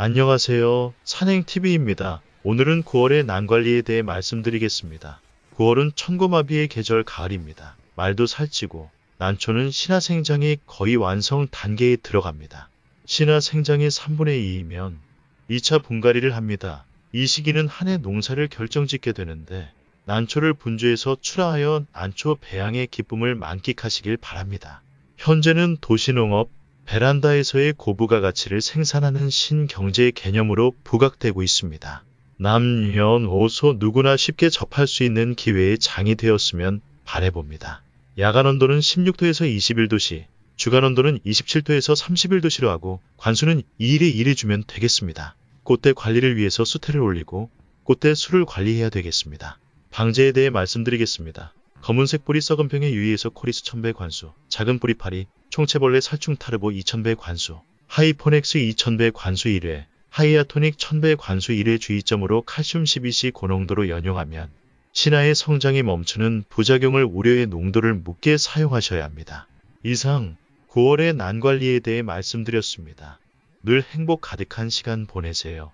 안녕하세요. 산행TV입니다. 오늘은 9월의 난관리에 대해 말씀드리겠습니다. 9월은 천고마비의 계절 가을입니다. 말도 살찌고 난초는 신화생장이 거의 완성 단계에 들어갑니다. 신화생장이 3분의 2이면 2차 분갈이를 합니다. 이 시기는 한 해 농사를 결정짓게 되는데 난초를 분주해서 출하하여 난초 배양의 기쁨을 만끽하시길 바랍니다. 현재는 도시농업, 베란다에서의 고부가 가치를 생산하는 신경제 개념으로 부각되고 있습니다. 남연 오소 누구나 쉽게 접할 수 있는 기회의 장이 되었으면 바래봅니다. 야간 온도는 16도에서 21도씨, 주간 온도는 27도에서 31도씨로 하고 관수는 2일에 1해 주면 되겠습니다. 꽃대 관리를 위해서 수태를 올리고 꽃대 수를 관리해야 되겠습니다. 방제에 대해 말씀드리겠습니다. 검은색 뿌리 썩은 병에 유의해서 코리스 1000배 관수, 작은 뿌리 파리, 총체벌레 살충 타르보 2000배 관수, 하이포넥스 2000배 관수 1회, 하이아토닉 1000배 관수 1회 주의점으로 칼슘 12C 고농도로 연용하면 신화의 성장이 멈추는 부작용을 우려의 농도를 묻게 사용하셔야 합니다. 이상 9월의 난 관리에 대해 말씀드렸습니다. 늘 행복 가득한 시간 보내세요.